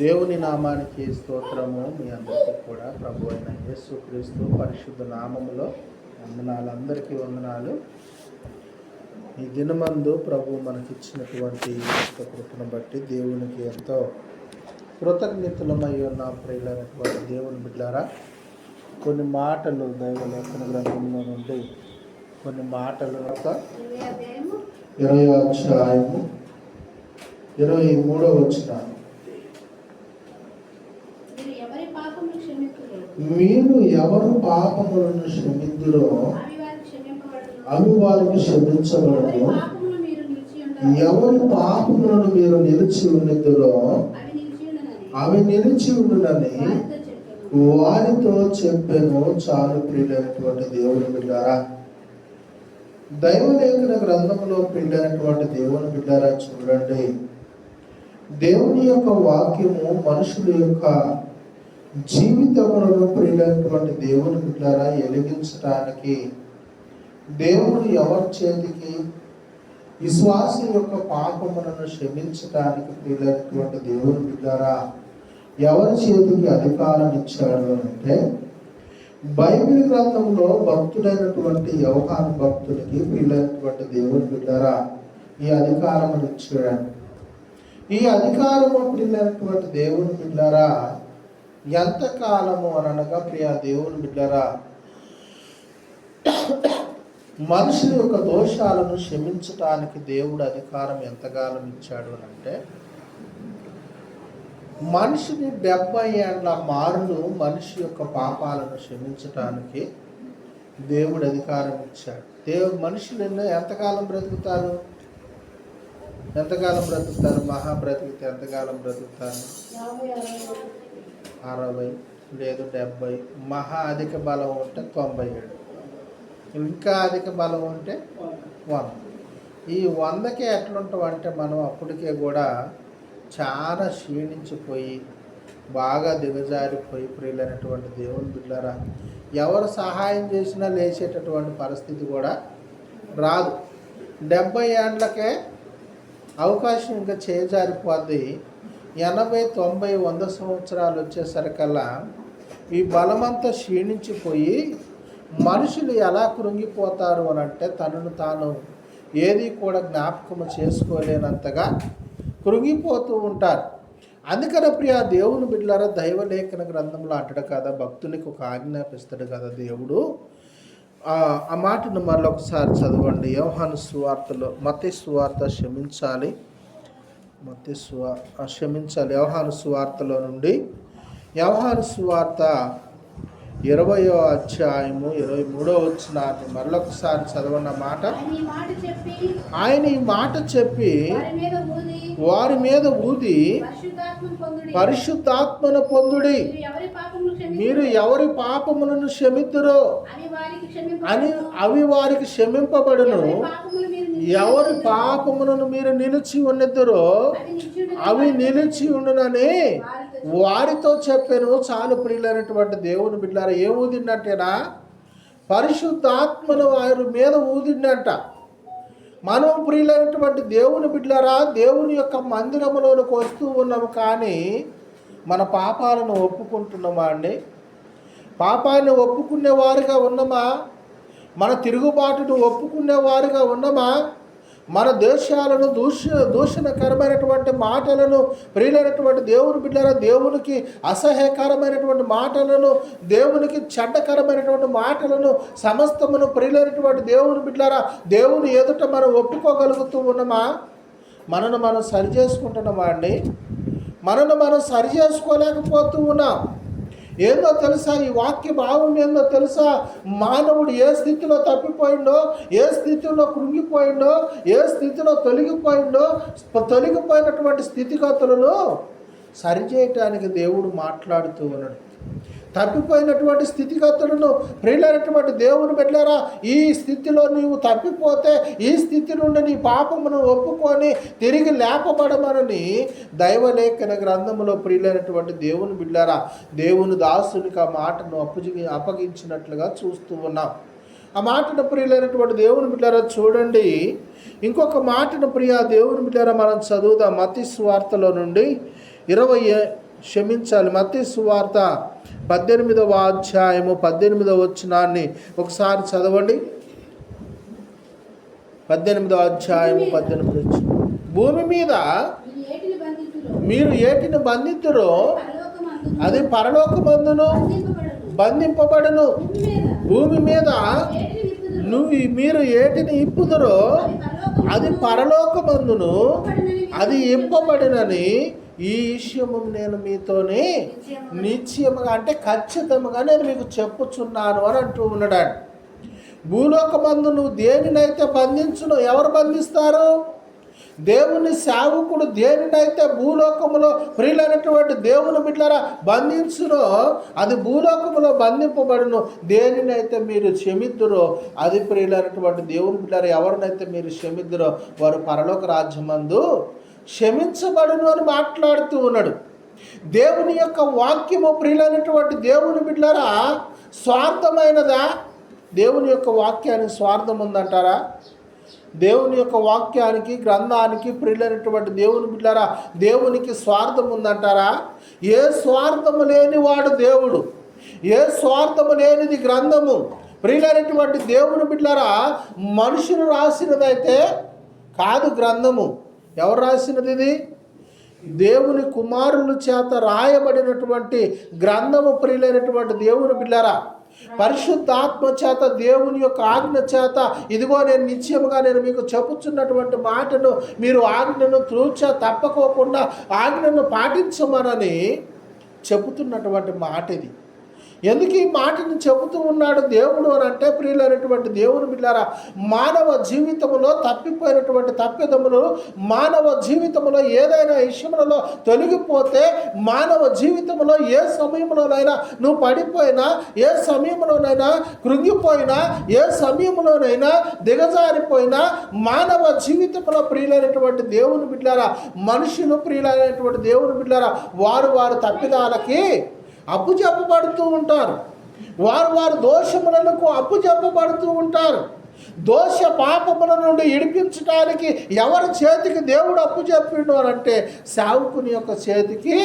దేవుని నామానికి స్తోత్రము మీ అందరికీ కూడా. ప్రభు అయిన యేసుక్రీస్తు పరిశుద్ధ నామములో వందనాలు అందరికీ వందనాలు. ఈ దినమందు ప్రభు మనకిచ్చినటువంటి ఇచ్చినటువంటి కృపను బట్టి దేవునికి ఎంతో కృతజ్ఞతలమై ఉన్న ప్రియులైనటువంటి దేవుని బిడ్డారా కొన్ని మాటలు దైవ లేఖన గ్రంథంలో నుండి కొన్ని మాటలు ఒక ఇరవై అధ్యాయము ఇరవై మూడో వచ్చినాను మీరు ఎవరి పాపములు క్షమించుదురో, మీరు ఎవరు పాపములను క్షమిందురో అవి వారికి ఎవరి క్షమించబడదు. ఎవరు పాపములను మీరు నిలిచి ఉన్నదురో అవి నిలిచి ఉండనని ఉండునని వారితో వారితో చెప్పాను చాలు ప్రియులైనటువంటి దేవుని బిడ్డారా. దైవలేఖన గ్రంథంలో ప్రియులైనటువంటి దేవుని బిడ్డారా చూడండి. దేవుని యొక్క వాక్యము మనుషుల యొక్క జీవితంలో ప్రియులైనటువంటి దేవుని బిడ్డారా ఎలిగించడానికి దేవుడు ఎవరి చేతికి? విశ్వాస యొక్క పాపములను క్షమించడానికి ప్రియులైనటువంటి దేవుని బిడ్డారా ఎవరి చేతికి అధికారం ఇచ్చాడు అంటే బైబిల్ గ్రంథంలో భక్తుడైనటువంటి వ్యవహార భక్తుడికి ప్రియులైనటువంటి దేవుని బిడ్డారా ఈ అధికారము ఇచ్చాడు. ఈ అధికారము ప్రియులైనటువంటి దేవుని బిడ్డారా ఎంతకాలము అని అనగా ప్రియ దేవుని బిడ్డరా? మనుషుల యొక్క దోషాలను క్షమించటానికి దేవుడు అధికారం ఎంతకాలం ఇచ్చాడు అని అంటే మనిషిని డెబ్బై ఏళ్ళ మారులు మనిషి యొక్క పాపాలను క్షమించటానికి దేవుడు అధికారం ఇచ్చాడు. దేవుడు మనుషులు ఎన్నో ఎంతకాలం బ్రతుకుతారు? ఎంతకాలం బ్రతుకుతారు? మహా బ్రతికితే ఎంతకాలం బ్రతుకుతారు? అరవై లేదు డెబ్బై. మహా అధిక బలం ఉంటే తొంభై ఏడు. ఇంకా అధిక బలం ఉంటే వంద. ఈ వందకి ఎట్లుంటాం అంటే మనం అప్పటికే కూడా చాలా క్షీణించిపోయి బాగా దిగజారిపోయి ప్రియులైనటువంటి దేవుని బిడ్డారా ఎవరు సహాయం చేసినా లేచేటటువంటి పరిస్థితి కూడా రాదు. డెబ్బై ఏండ్లకే అవకాశం ఇంకా చేజారిపోద్ది. ఎనభై తొంభై వంద సంవత్సరాలు వచ్చేసరికల్లా ఈ బలమంతా క్షీణించిపోయి మనుషులు ఎలా కృంగిపోతారు అని అంటే తనను తాను ఏది కూడా జ్ఞాపకం చేసుకోలేనంతగా కృంగిపోతూ ఉంటారు. అందుకని ప్రియ దేవుని బిడ్డలారా దైవలేఖన గ్రంథంలో అంటాడు కదా భక్తునికి ఒక ఆజ్ఞాపిస్తాడు కదా దేవుడు. ఆ ఆ మాటను మరొకసారి చదవండి. యోహాను సువార్తలో మతి సువార్త క్షమించాలి. మతి సువా క్షమించాలి యోహాను సువార్తలో నుండి యోహాను సువార్త ఇరవయో అధ్యాయము ఇరవై మూడో వచ్చిన మరొకసారి చదవన్న మాట. ఆయన ఈ మాట చెప్పి వారి మీద ఊది పరిశుద్ధాత్మను పొందుడి. మీరు ఎవరి పాపములను వారికి అని. అవి వారికి క్షమింపబడును. ఎవరి పాపములను మీరు నిలిచి ఉన్నద్దరో అవి నిలిచి ఉండనని వారితో చెప్పాను. చాలు ప్రియులైనటువంటి దేవుని బిడ్డారా ఏ ఊదిండంటేనా పరిశుద్ధాత్మను వారి మీద ఊదిండంట మనం ప్రియులైనటువంటి దేవుని బిడ్డారా దేవుని యొక్క మందిరంలోనికి వస్తూ ఉన్నాము కానీ మన పాపాలను ఒప్పుకుంటున్నామా అండి? పాపాన్ని ఒప్పుకునే వారిగా ఉన్నామా? మన తిరుగుబాటును ఒప్పుకునే వారిగా ఉన్నామా? మన దేశాలను దూష దూషణకరమైనటువంటి మాటలను ప్రియులైనటువంటి దేవుని బిడ్డల దేవునికి అసహ్యకరమైనటువంటి మాటలను దేవునికి చెడ్డకరమైనటువంటి మాటలను సమస్తమును ప్రియులైనటువంటి దేవుని బిడ్డలారా దేవుని ఎదుట మనం ఒప్పుకోగలుగుతూ ఉన్నామా? మనను మనం సరి చేసుకుంటున్నామా అండి మనను మనం సరి చేసుకోలేకపోతూ ఉన్నాం. ఏందో తెలుసా? ఈ వాక్య భావం ఏందో తెలుసా? మానవుడు ఏ స్థితిలో తప్పిపోయిండో ఏ స్థితిలో కృంగిపోయిండో ఏ స్థితిలో తొలగిపోయిండో తొలగిపోయినటువంటి స్థితిగతులను సరిచేయటానికి దేవుడు మాట్లాడుతూ ఉన్నాడు. తప్పిపోయినటువంటి స్థితిగతులను ప్రియులైనటువంటి దేవుని పెట్టారా ఈ స్థితిలో నీవు తప్పిపోతే ఈ స్థితి నుండి నీ పాపమును ఒప్పుకొని తిరిగి లేపబడమనని దైవలేఖన గ్రంథంలో ప్రియులైనటువంటి దేవుని బిడ్డారా దేవుని దాసునికి ఆ మాటను అప్పగి అప్పగించినట్లుగా చూస్తూ ఉన్నాం. ఆ మాటను ప్రియులైనటువంటి దేవుని బిడ్డారా చూడండి. ఇంకొక మాటను ప్రియ దేవుని బిడ్డారా మనం చదువుదాం. మతి స్వార్తలో నుండి ఇరవై క్షమించాలి. మత్తి సువార్త పద్దెనిమిదవ అధ్యాయము పద్దెనిమిదవ వచ్చినాన్ని ఒకసారి చదవండి. పద్దెనిమిదవ అధ్యాయము పద్దెనిమిది వచ్చి భూమి మీద మీరు ఏటిని బంధితురో అది పరలోకమందును బంధింపబడును. బంధింపబడును భూమి మీద నువ్వు మీరు ఏటిని ఇప్పుదురో అది పరలోక పరలోకమందును అది ఇంపబడినని ఈ విషయము నేను మీతోనే నిశ్చయముగా. అంటే ఖచ్చితంగా నేను మీకు చెప్పుచున్నాను అని అంటూ ఉన్నాడు భూలోకమందు నువ్వు దేనినైతే బంధించును ఎవరు బంధిస్తారు? దేవుని సేవకుడు దేనినైతే భూలోకములో ప్రియులైనటువంటి దేవుని బిడ్డలారా బంధించునో అది భూలోకములో బంధింపబడును. దేనినైతే మీరు క్షమిద్దురో అది ప్రియులైనటువంటి దేవుని బిడ్డలారా ఎవరినైతే మీరు క్షమిద్దురో వారు పరలోక రాజ్యమందు క్షమించబడును అని మాట్లాడుతూ ఉన్నాడు. దేవుని యొక్క వాక్యము ప్రియులైనటువంటి దేవుని బిడ్డలారా స్వార్థమైనదా? దేవుని యొక్క వాక్యానికి స్వార్థం ఉందంటారా? దేవుని యొక్క వాక్యానికి గ్రంథానికి ప్రియులైనటువంటి దేవుని బిడ్డారా దేవునికి స్వార్థం ఉందంటారా? ఏ స్వార్థము లేనివాడు దేవుడు ఏ స్వార్థము లేనిది గ్రంథము ప్రియులైనటువంటి దేవుని బిడ్డారా మనుషులు రాసినదైతే కాదు గ్రంథము. ఎవరు రాసినది ఇది? దేవుని కుమారుల చేత రాయబడినటువంటి గ్రంథము ప్రియులైనటువంటి దేవుని బిడ్డారా పరిశుద్ధాత్మ చేత దేవుని యొక్క ఆజ్ఞ చేత ఇదిగో నేను నిశ్చయముగా నేను మీకు చెప్పుచున్నటువంటి మాటను మీరు ఆజ్ఞను తూచ తప్పకోకుండా ఆజ్ఞను పాటించమనని చెబుతున్నటువంటి మాట ఇది ఎందుకు ఈ మాటని చెబుతూ ఉన్నాడు దేవుడు అని అంటే ప్రియులైనటువంటి దేవుని బిడ్డారా మానవ జీవితంలో తప్పిపోయినటువంటి తప్పిదములు మానవ జీవితంలో ఏదైనా విషయములలో తొలగిపోతే మానవ జీవితంలో ఏ సమయంలోనైనా నువ్వు పడిపోయినా ఏ సమయంలోనైనా కృంగిపోయినా ఏ సమయంలోనైనా దిగజారిపోయినా మానవ జీవితంలో ప్రియులైనటువంటి దేవుని బిడ్డారా మనుషులు ప్రియులైనటువంటి దేవుని బిడ్డారా వారు వారు తప్పిదాలకి అప్పు చెప్పబడుతూ ఉంటారు. వారు వారు దోషములకు అప్పు చెప్పబడుతూ ఉంటారు. దోష పాపముల నుండి ఇడిపించడానికి ఎవరి చేతికి దేవుడు అప్పు చెప్పిండు అని అంటే సేవకుని యొక్క చేతికి